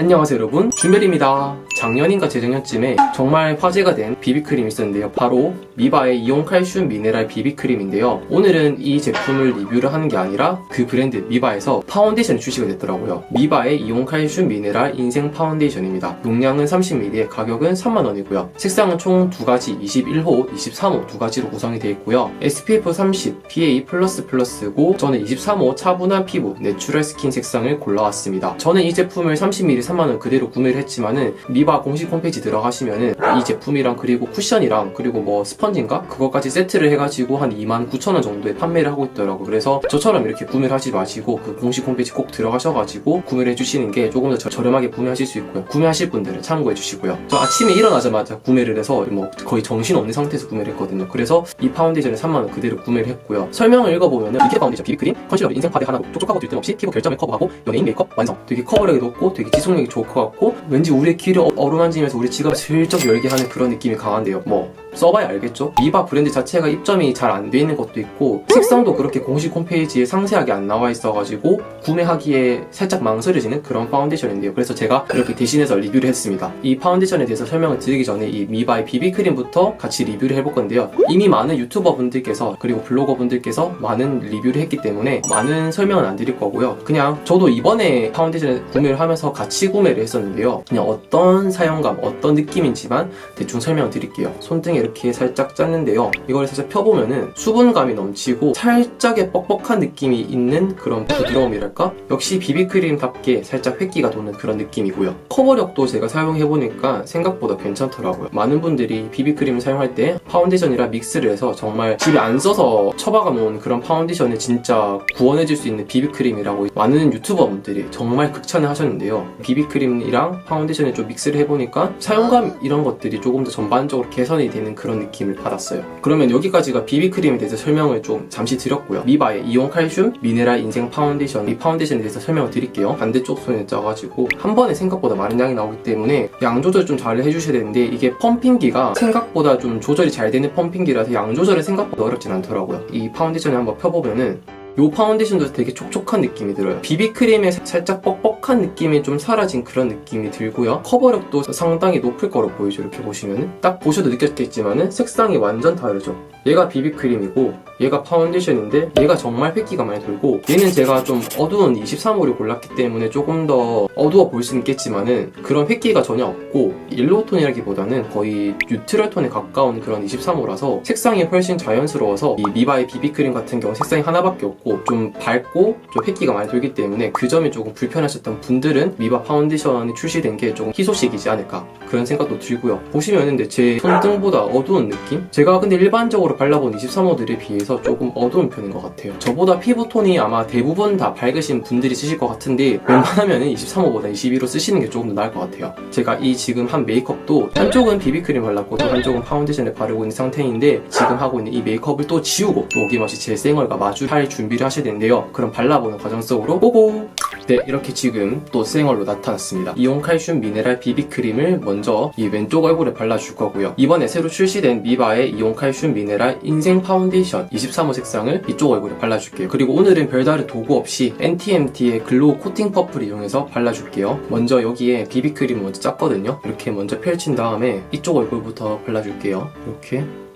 안녕하세요 여러분. 준별입니다. 작년인가 재작년쯤에 정말 화제가 된 비비크림이 있었는데요. 바로 미바의 이온 칼슘 미네랄 비비크림인데요. 오늘은 이 제품을 리뷰를 하는 게 아니라 그 브랜드 미바에서 파운데이션이 출시가 됐더라고요. 미바의 이온 칼슘 미네랄 인생 파운데이션입니다. 용량은 30ml 가격은 3만원이고요. 색상은 총 두 가지 21호, 23호 두 가지로 구성이 되어 있고요. SPF 30, PA++고 저는 23호 차분한 피부 내추럴 스킨 색상을 골라왔습니다. 저는 이 제품을 30ml 3만원 그대로 구매를 했지만은 미바 공식 홈페이지 들어가시면은 이 제품이랑 그리고 쿠션이랑 그리고 뭐 스펀지인가? 그거까지 세트를 해가지고 한 29,000원 정도에 판매를 하고 있더라고요. 그래서 저처럼 이렇게 구매를 하지 마시고 그 공식 홈페이지 꼭 들어가셔가지고 구매를 해주시는 게 조금 더 저- 저렴하게 구매하실 수 있고요. 구매하실 분들은 참고해 주시고요. 저 아침에 일어나자마자 구매를 해서 뭐 거의 정신 없는 상태에서 구매를 했거든요. 그래서 이 파운데이션을 3만원 그대로 구매를 했고요. 설명을 읽어보면은 이게 파운데이션 비비크림 컨실러 인생 파데 하나로 촉촉하고 들뜸 없이 피부 결점을 커버하고 연예인 메이크업 완성. 되게 커버력이 높고 되게 지속력 이 좋을 것 같고 왠지 우리의 귀를 어- 어루만지면서 우리 지갑을 슬쩍 열게 하는 그런 느낌이 강한데요. 뭐 써봐야 알겠죠? 미바 브랜드 자체가 입점이 잘 안 돼 있는 것도 있고 색상도 그렇게 공식 홈페이지에 상세하게 안 나와 있어가지고 구매하기에 살짝 망설여지는 그런 파운데이션인데요. 그래서 제가 이렇게 대신해서 리뷰를 했습니다. 이 파운데이션에 대해서 설명을 드리기 전에 이 미바의 비비크림부터 같이 리뷰를 해볼 건데요. 이미 많은 유튜버 분들께서 그리고 블로거 분들께서 많은 리뷰를 했기 때문에 많은 설명은 안 드릴 거고요. 그냥 저도 이번에 파운데이션을 구매를 하면서 같이 구매를 했었는데요. 그냥 어떤 사용감 어떤 느낌인지만 대충 설명을 드릴게요. 손등에 이렇게 살짝 짰는데요. 이걸 살짝 펴보면은 수분감이 넘치고 살짝의 뻑뻑한 느낌이 있는 그런 부드러움이랄까? 역시 비비크림답게 살짝 획기가 도는 그런 느낌이고요. 커버력도 제가 사용해보니까 생각보다 괜찮더라고요. 많은 분들이 비비크림을 사용할 때 파운데이션이랑 믹스를 해서 정말 집에 안 써서 처박아 놓은 그런 파운데이션을 진짜 구원해줄 수 있는 비비크림이라고 많은 유튜버 분들이 정말 극찬을 하셨는데요. 비비크림이랑 파운데이션을 좀 믹스를 해보니까 사용감 이런 것들이 조금 더 전반적으로 개선이 되는 그런 느낌을 받았어요. 그러면 여기까지가 비비크림에 대해서 설명을 좀 잠시 드렸고요. 미바의 이온 칼슘 미네랄 인생 파운데이션 이 파운데이션에 대해서 설명을 드릴게요. 반대쪽 손에 짜가지고 한 번에 생각보다 많은 양이 나오기 때문에 양 조절 좀 잘 해주셔야 되는데 이게 펌핑기가 생각보다 좀 조절이 잘 되는 펌핑기라서 양 조절은 생각보다 어렵진 않더라고요. 이 파운데이션을 한번 펴보면은 요 파운데이션도 되게 촉촉한 느낌이 들어요. 비비크림의 살짝 뻑뻑한 느낌이 좀 사라진 그런 느낌이 들고요. 커버력도 상당히 높을 거로 보이죠. 이렇게 보시면은. 딱 보셔도 느꼈겠지만은 색상이 완전 다르죠. 얘가 비비크림이고 얘가 파운데이션인데 얘가 정말 획기가 많이 돌고 얘는 제가 좀 어두운 23호를 골랐기 때문에 조금 더 어두워 보일 수는 있겠지만은 그런 획기가 전혀 없고 옐로우 톤이라기보다는 거의 뉴트럴 톤에 가까운 그런 23호라서 색상이 훨씬 자연스러워서 이 미바의 비비크림 같은 경우 색상이 하나밖에 없고 좀 밝고 좀 획기가 많이 돌기 때문에 그 점이 조금 불편하셨던 분들은 미바 파운데이션이 출시된 게 조금 희소식이지 않을까 그런 생각도 들고요. 보시면은 제 손등보다 어두운 느낌? 제가 근데 일반적으로 발라본 23호들에 비해서 조금 어두운 편인 것 같아요. 저보다 피부톤이 아마 대부분 다 밝으신 분들이 쓰실 것 같은데 웬만하면 23호보다 22호 쓰시는 게 조금 더 나을 것 같아요. 제가 이 지금 한 메이크업도 한쪽은 비비크림 발랐고 또 한쪽은 파운데이션을 바르고 있는 상태인데 지금 하고 있는 이 메이크업을 또 지우고 또 어김없이 제 생얼과 마주할 준비 를 하셔야 되는데요. 그럼 발라보는 과정 속으로 고고! 네 이렇게 지금 또 생얼로 나타났습니다. 이온 칼슘 미네랄 비비크림을 먼저 이 왼쪽 얼굴에 발라줄 거고요. 이번에 새로 출시된 미바의 이온 칼슘 미네랄 인생 파운데이션 23호 색상을 이쪽 얼굴에 발라줄게요. 그리고 오늘은 별다른 도구 없이 NTMT의 글로우 코팅 퍼플을 이용해서 발라줄게요. 먼저 여기에 비비크림 먼저 짰거든요. 이렇게 먼저 펼친 다음에 이쪽 얼굴부터 발라줄게요. 이렇게. 자,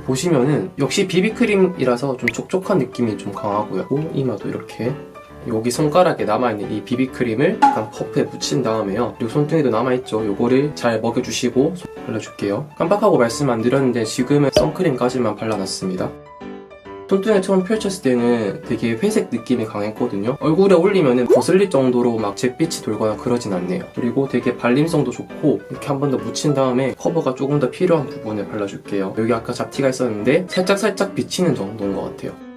보시면은 역시 비비크림이라서 좀 촉촉한 느낌이 좀 강하고요. 오, 이마도 이렇게 여기 손가락에 남아있는 이 비비크림을 약간 퍼프에 묻힌 다음에요. 그리고 손등에도 남아있죠. 요거를 잘 먹여주시고 손- 발라줄게요. 깜빡하고 말씀 안 드렸는데 지금은 선크림까지만 발라놨습니다. 손등에 처음 펼쳤을 때는 되게 회색 느낌이 강했거든요. 얼굴에 올리면 거슬릴 정도로 막 잿빛이 돌거나 그러진 않네요. 그리고 되게 발림성도 좋고 이렇게 한 번 더 묻힌 다음에 커버가 조금 더 필요한 부분에 발라줄게요. 여기 아까 잡티가 있었는데 살짝살짝 비치는 정도인 것 같아요.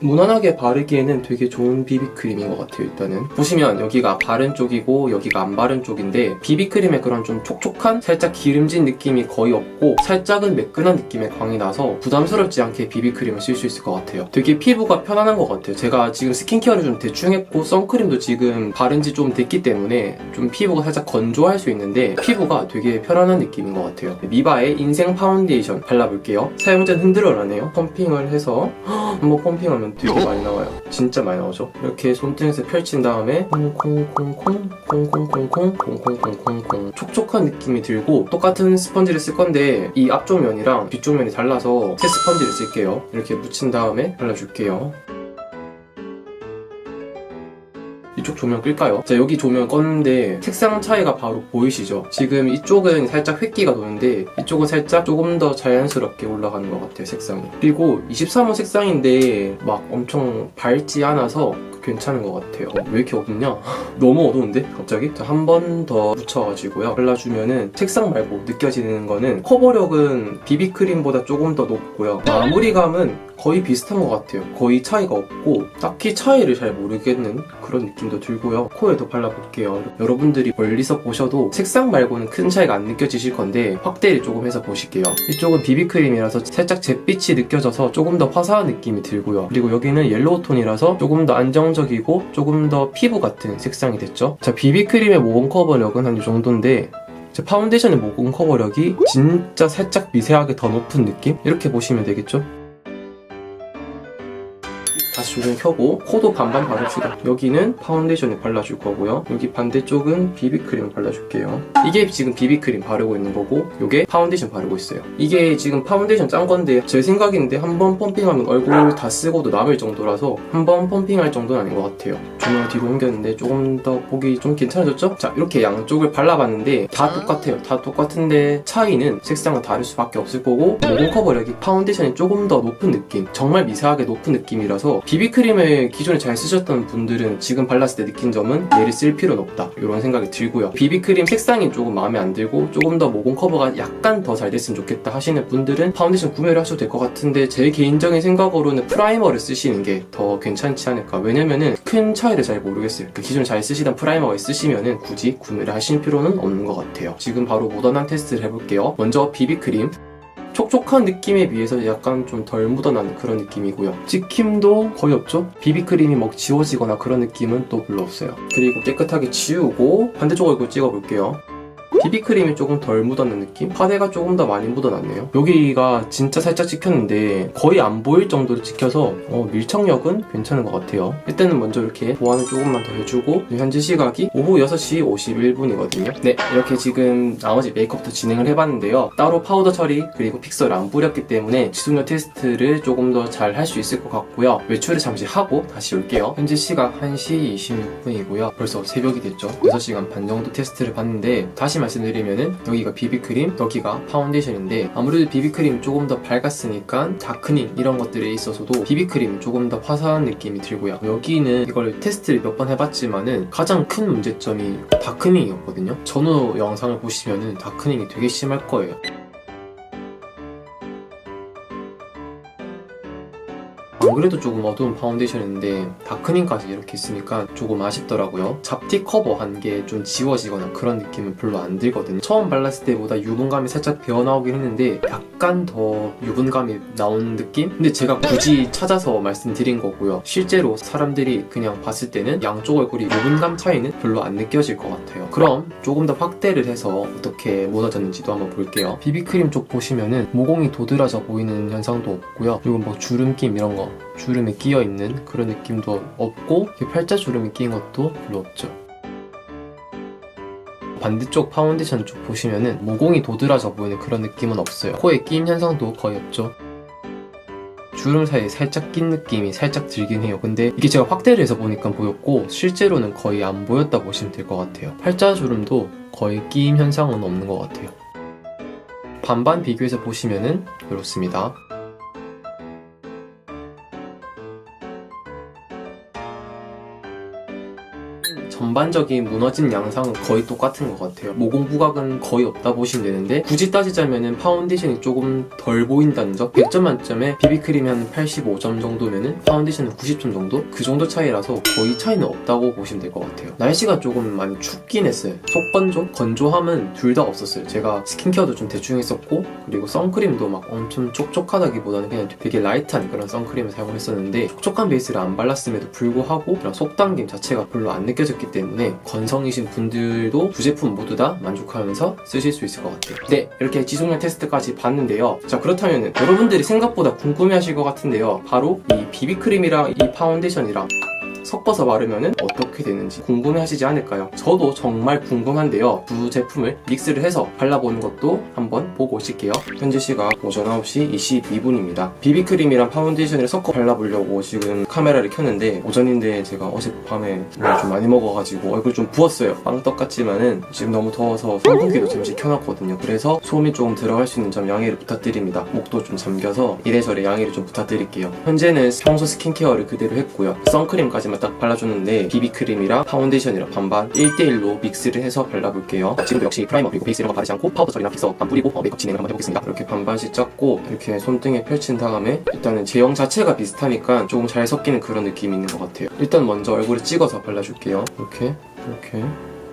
무난하게 바르기에는 되게 좋은 비비크림인 것 같아요 일단은. 보시면 여기가 바른 쪽이고 여기가 안 바른 쪽인데 비비크림의 그런 좀 촉촉한 살짝 기름진 느낌이 거의 없고 살짝은 매끈한 느낌의 광이 나서 부담스럽지 않게 비비크림을 쓸 수 있을 것 같아요. 되게 피부가 편안한 것 같아요. 제가 지금 스킨케어를 좀 대충 했고 선크림도 지금 바른 지 좀 됐기 때문에 좀 피부가 살짝 건조할 수 있는데 피부가 되게 편안한 느낌인 것 같아요. 미바의 인생 파운데이션 발라볼게요. 사용자는 흔들어라네요. 펌핑을 해서 한번 펌핑하면 보면 되게 많이 나와요. 진짜 많이 나오죠. 이렇게 손등에서 펼친 다음에 콩콩콩콩 콩콩콩콩 콩콩콩콩콩 촉촉한 느낌이 들고 똑같은 스펀지를 쓸 건데 이 앞쪽 면이랑 뒤쪽 면이 달라서 새 스펀지를 쓸게요. 이렇게 묻힌 다음에 발라줄게요. 이쪽 조명 끌까요? 자 여기 조명 껐는데 색상 차이가 바로 보이시죠? 지금 이쪽은 살짝 획기가 도는데 이쪽은 살짝 조금 더 자연스럽게 올라가는 것 같아요 색상이 그리고 23호 색상인데 막 엄청 밝지 않아서 괜찮은 것 같아요. 어, 왜 이렇게 어둡냐? 너무 어두운데? 갑자기? 한 번 더 묻혀가지고요. 발라주면은 색상 말고 느껴지는 거는 커버력은 비비크림보다 조금 더 높고요. 마무리감은 거의 비슷한 것 같아요. 거의 차이가 없고 딱히 차이를 잘 모르겠는 그런 느낌도 들고요. 코에도 발라볼게요. 여러분들이 멀리서 보셔도 색상 말고는 큰 차이가 안 느껴지실 건데 확대를 조금 해서 보실게요. 이쪽은 비비크림이라서 살짝 잿빛이 느껴져서 조금 더 화사한 느낌이 들고요. 그리고 여기는 옐로우 톤이라서 조금 더 안정 적이고 조금 더 피부 같은 색상이 됐죠 자 비비크림의 모공 커버력은 한 이 정도인데 제 파운데이션의 모공 커버력이 진짜 살짝 미세하게 더 높은 느낌? 이렇게 보시면 되겠죠? 다시 조명 켜고 코도 반반 바릅시다. 여기는 파운데이션을 발라줄 거고요. 여기 반대쪽은 비비크림 발라줄게요. 이게 지금 비비크림 바르고 있는 거고 이게 파운데이션 바르고 있어요. 이게 지금 파운데이션 짠 건데 제 생각인데 한 번 펌핑하면 얼굴 다 쓰고도 남을 정도라서 한 번 펌핑할 정도는 아닌 것 같아요 조명을 뒤로 옮겼는데 조금 더 보기 좀 괜찮아졌죠? 자 이렇게 양쪽을 발라봤는데 다 똑같아요. 다 똑같은데 차이는 색상은 다를 수밖에 없을 거고 모공 커버력이 파운데이션이 조금 더 높은 느낌 정말 미세하게 높은 느낌이라서 비비크림을 기존에 잘 쓰셨던 분들은 지금 발랐을 때 느낀 점은 얘를 쓸 필요는 없다. 이런 생각이 들고요. 비비크림 색상이 조금 마음에 안 들고 조금 더 모공 커버가 약간 더 잘 됐으면 좋겠다 하시는 분들은 파운데이션 구매를 하셔도 될 것 같은데 제 개인적인 생각으로는 프라이머를 쓰시는 게 더 괜찮지 않을까? 왜냐면은 큰 차이를 잘 모르겠어요 그 기존에 잘 쓰시던 프라이머가 있으시면은 굳이 구매를 하실 필요는 없는 것 같아요 지금 바로 모던한 테스트를 해볼게요 먼저 비비크림 촉촉한 느낌에 비해서 약간 좀 덜 묻어나는 그런 느낌이고요. 찍힘도 거의 없죠? 비비크림이 막 지워지거나 그런 느낌은 또 별로 없어요. 그리고 깨끗하게 지우고 반대쪽 얼굴 찍어볼게요. 비비크림이 조금 덜 묻었는 느낌? 파데가 조금 더 많이 묻어났네요. 여기가 진짜 살짝 찍혔는데 거의 안 보일 정도로 찍혀서 어, 밀착력은 괜찮은 것 같아요. 일단은 먼저 이렇게 보완을 조금만 더 해주고 현재 시각이 오후 6시 51분이거든요. 네, 이렇게 지금 나머지 메이크업도 진행을 해봤는데요. 따로 파우더 처리 그리고 픽서를 안 뿌렸기 때문에 지속력 테스트를 조금 더 잘 할 수 있을 것 같고요. 외출을 잠시 하고 다시 올게요. 현재 시각 1시 26분이고요. 벌써 새벽이 됐죠. 6시간 반 정도 테스트를 봤는데 다시 말 씀드리면은 여기가 비비크림, 여기가 파운데이션인데 아무래도 비비크림이 조금 더 밝았으니까 다크닝 이런 것들에 있어서도 비비크림은 조금 더 화사한 느낌이 들고요. 여기는 이걸 테스트를 몇 번 해봤지만은 가장 큰 문제점이 다크닝이었거든요. 전후 영상을 보시면은 다크닝이 되게 심할 거예요. 그래도 조금 어두운 파운데이션인데 다크닝까지 이렇게 있으니까 조금 아쉽더라고요. 잡티 커버 한 게 좀 지워지거나 그런 느낌은 별로 안 들거든요. 처음 발랐을 때보다 유분감이 살짝 배어나오긴 했는데 약간 더 유분감이 나오는 느낌? 근데 제가 굳이 찾아서 말씀드린 거고요. 실제로 사람들이 그냥 봤을 때는 양쪽 얼굴이 유분감 차이는 별로 안 느껴질 것 같아요. 그럼 조금 더 확대를 해서 어떻게 무너졌는지도 한번 볼게요. 비비크림 쪽 보시면은 모공이 도드라져 보이는 현상도 없고요. 그리고 뭐 주름김 이런 거 주름이 끼어 있는 그런 느낌도 없고 이렇게 팔자 주름이 끼인 것도 별로 없죠. 반대쪽 파운데이션 쪽 보시면은 모공이 도드라져 보이는 그런 느낌은 없어요. 코에 끼임 현상도 거의 없죠. 주름 사이에 살짝 낀 느낌이 살짝 들긴 해요. 근데 이게 제가 확대를 해서 보니까 보였고 실제로는 거의 안 보였다 보시면 될 것 같아요. 팔자 주름도 거의 끼임 현상은 없는 것 같아요. 반반 비교해서 보시면은 이렇습니다. 전반적인 무너진 양상은 거의 똑같은 것 같아요. 모공 부각은 거의 없다 보시면 되는데 굳이 따지자면은 파운데이션이 조금 덜 보인다는 점 100점 만점에 비비크림이 한 85점 정도면은 파운데이션은 90점 정도? 그 정도 차이라서 거의 차이는 없다고 보시면 될 것 같아요. 날씨가 조금 많이 춥긴 했어요. 속건조? 건조함은 둘 다 없었어요. 제가 스킨케어도 좀 대충 했었고 그리고 선크림도 막 엄청 촉촉하다기보다는 그냥 되게 라이트한 그런 선크림을 사용했었는데 촉촉한 베이스를 안 발랐음에도 불구하고 그런 속당김 자체가 별로 안 느껴 느껴졌기 때문에 건성이신 분들도 두 제품 모두 다 만족하면서 쓰실 수 있을 것 같아요. 네, 이렇게 지속력 테스트까지 봤는데요. 자, 그렇다면 여러분들이 생각보다 궁금해 하실 것 같은데요. 바로 이 비비크림이랑 이 파운데이션이랑 섞어서 바르면 어떻게 되는지 궁금해 하시지 않을까요? 저도 정말 궁금한데요. 두 제품을 믹스를 해서 발라보는 것도 한번 보고 오실게요. 현재 시각 오전 9시 22분입니다. 비비크림이랑 파운데이션을 섞어 발라보려고 지금 카메라를 켰는데 오전인데 제가 어젯밤에 뭘좀 많이 먹어가지고 얼굴 좀 부었어요. 빵떡 같지만은 지금 너무 더워서 선풍기도 잠시 켜놨거든요. 그래서 소음이 조금 들어갈 수 있는 점 양해를 부탁드립니다. 목도 좀 잠겨서 이래저래 양해를 좀 부탁드릴게요. 현재는 평소 스킨케어를 그대로 했고요. 선크림까지만 딱 발라줬는데 비비크림이랑 파운데이션이랑 반반 1대1로 믹스를 해서 발라볼게요. 지금도 역시 프라이머 그리고 베이스 이런 거 바르지 않고 파우더 처리나 픽서 안 뿌리고 어, 메이크업 진행을 한번 해보겠습니다. 이렇게 반반씩 짰고 이렇게 손등에 펼친 다음에 일단은 제형 자체가 비슷하니까 조금 잘 섞이는 그런 느낌이 있는 것 같아요. 일단 먼저 얼굴에 찍어서 발라줄게요. 이렇게 이렇게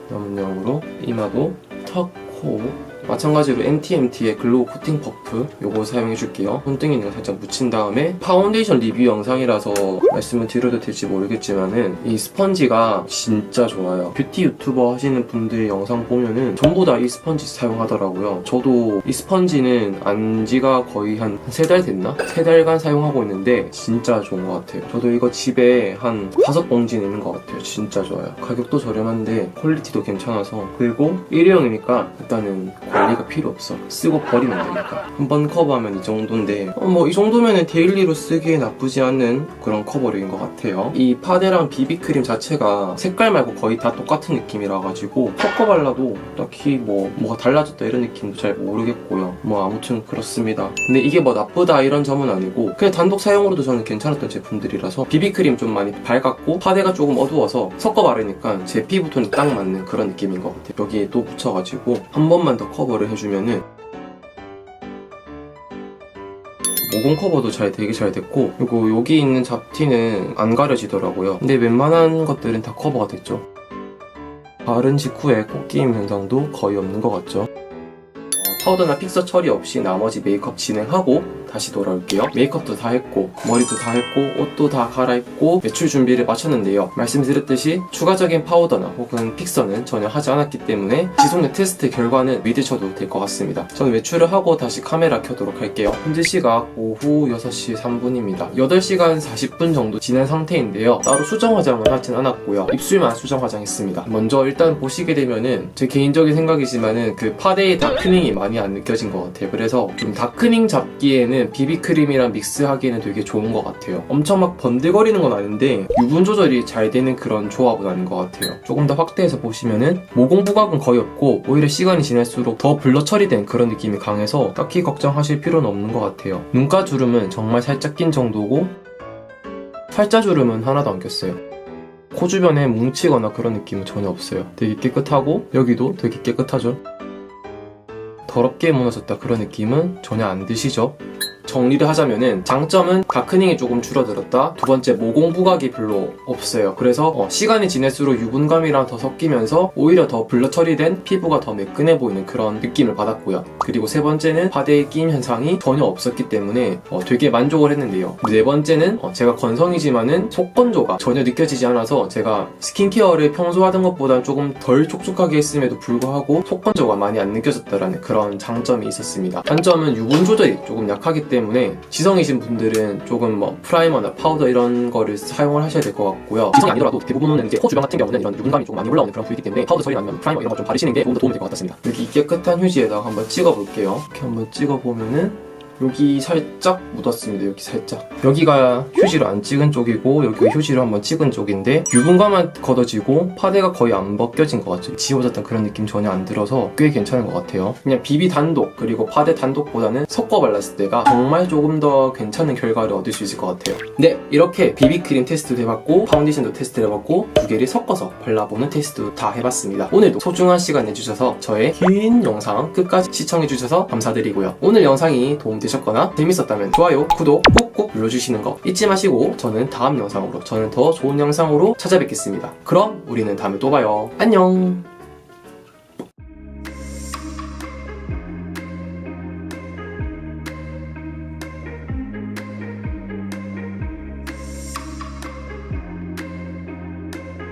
남은 양으로 이마도 턱, 코 마찬가지로 NTMT의 글로우 코팅 퍼프 요거 사용해 줄게요. 손등에 있는 거 살짝 묻힌 다음에 파운데이션 리뷰 영상이라서 말씀을 드려도 될지 모르겠지만은 이 스펀지가 진짜 좋아요. 뷰티 유튜버 하시는 분들 영상 보면은 전부 다 이 스펀지 사용하더라고요. 저도 이 스펀지는 안 지가 거의 한 세 달 됐나? 세 달간 사용하고 있는데 진짜 좋은 것 같아요. 저도 이거 집에 한 다섯 봉지는 있는 것 같아요. 진짜 좋아요. 가격도 저렴한데 퀄리티도 괜찮아서 그리고 일회용이니까 일단은 관리가 필요 없어. 쓰고 버리면 되니까. 한 번 커버하면 이 정도인데 뭐이 정도면 데일리로 쓰기에 나쁘지 않은 그런 커버력인 것 같아요. 이 파데랑 비비크림 자체가 색깔 말고 거의 다 똑같은 느낌이라 가지고 섞어 발라도 딱히 뭐 뭐가 달라졌다 이런 느낌도 잘 모르겠고요. 뭐 아무튼 그렇습니다. 근데 이게 뭐 나쁘다 이런 점은 아니고 그냥 단독 사용으로도 저는 괜찮았던 제품들이라서 비비크림 좀 많이 밝았고 파데가 조금 어두워서 섞어 바르니까 제 피부톤에 딱 맞는 그런 느낌인 것 같아요. 여기에 또 붙여가지고 한 번만 더 커버 를 해주면은 모공 커버도 잘 되게 잘 됐고 그리고 여기 있는 잡티는 안 가려지더라고요. 근데 웬만한 것들은 다 커버가 됐죠. 바른 직후에 꽃기임 현상도 거의 없는 것 같죠. 어, 파우더나 픽서 처리 없이 나머지 메이크업 진행하고 다시 돌아올게요. 메이크업도 다 했고 머리도 다 했고 옷도 다 갈아입고 외출 준비를 마쳤는데요. 말씀드렸듯이 추가적인 파우더나 혹은 픽서는 전혀 하지 않았기 때문에 지속력 테스트 결과는 믿으셔도 될 것 같습니다. 저는 외출을 하고 다시 카메라 켜도록 할게요. 현재 시각 오후 6시 3분입니다. 8시간 40분 정도 지난 상태인데요. 따로 수정 화장을 하진 않았고요. 입술만 수정 화장했습니다. 먼저 일단 보시게 되면은 제 개인적인 생각이지만은 그 파데의 다크닝이 많이 안 느껴진 것 같아요. 그래서 좀 다크닝 잡기에는 비비크림이랑 믹스하기에는 되게 좋은 것 같아요. 엄청 막 번들거리는 건 아닌데 유분 조절이 잘 되는 그런 조합은 아닌 것 같아요. 조금 더 확대해서 보시면은 모공 부각은 거의 없고 오히려 시간이 지날수록 더 블러 처리된 그런 느낌이 강해서 딱히 걱정하실 필요는 없는 것 같아요. 눈가 주름은 정말 살짝 낀 정도고 팔자 주름은 하나도 안 꼈어요. 코 주변에 뭉치거나 그런 느낌은 전혀 없어요. 되게 깨끗하고 여기도 되게 깨끗하죠. 더럽게 무너졌다 그런 느낌은 전혀 안 드시죠? 정리를 하자면은 장점은 다크닝이 조금 줄어들었다. 두 번째 모공 부각이 별로 없어요. 그래서 어, 시간이 지날수록 유분감이랑 더 섞이면서 오히려 더 블러 처리된 피부가 더 매끈해 보이는 그런 느낌을 받았고요. 그리고 세 번째는 파데의 끼임 현상이 전혀 없었기 때문에 어, 되게 만족을 했는데요. 네 번째는 어, 제가 건성이지만은 속건조가 전혀 느껴지지 않아서 제가 스킨케어를 평소 하던 것보다 조금 덜 촉촉하게 했음에도 불구하고 속건조가 많이 안 느껴졌다라는 그런 장점이 있었습니다. 단점은 유분 조절이 조금 약하기 때문에 지성이신 분들은 조금 뭐 프라이머나 파우더 이런 거를 사용을 하셔야 될 것 같고요. 지성이 아니더라도 대부분은 이제 코 주변 같은 경우는 이런 유분감이 조금 많이 올라오는 그런 부위이기 때문에 파우더 처리 아니면 프라이머 이런 거 좀 바르시는 게 조금 더 도움이 될 것 같습니다. 여기 깨끗한 휴지에다가 한번 찍어볼게요. 이렇게 한번 찍어보면은 여기 살짝 묻었습니다. 여기 살짝. 여기가 휴지로 안 찍은 쪽이고 여기가 휴지로 한번 찍은 쪽인데 유분감만 걷어지고 파데가 거의 안 벗겨진 것 같죠. 지워졌던 그런 느낌 전혀 안 들어서 꽤 괜찮은 것 같아요. 그냥 비비 단독 그리고 파데 단독보다는 섞어 발랐을 때가 정말 조금 더 괜찮은 결과를 얻을 수 있을 것 같아요. 네, 이렇게 비비크림 테스트도 해봤고 파운데이션도 테스트를 해봤고 두 개를 섞어서 발라보는 테스트도 다 해봤습니다. 오늘도 소중한 시간 내주셔서 저의 긴 영상 끝까지 시청해주셔서 감사드리고요. 오늘 영상이 도움되 셨거나 재밌었다면 좋아요, 구독 꾹꾹 눌러주시는 거 잊지 마시고 저는 다음 영상으로 저는 더 좋은 영상으로 찾아뵙겠습니다. 그럼 우리는 다음에 또 봐요. 안녕!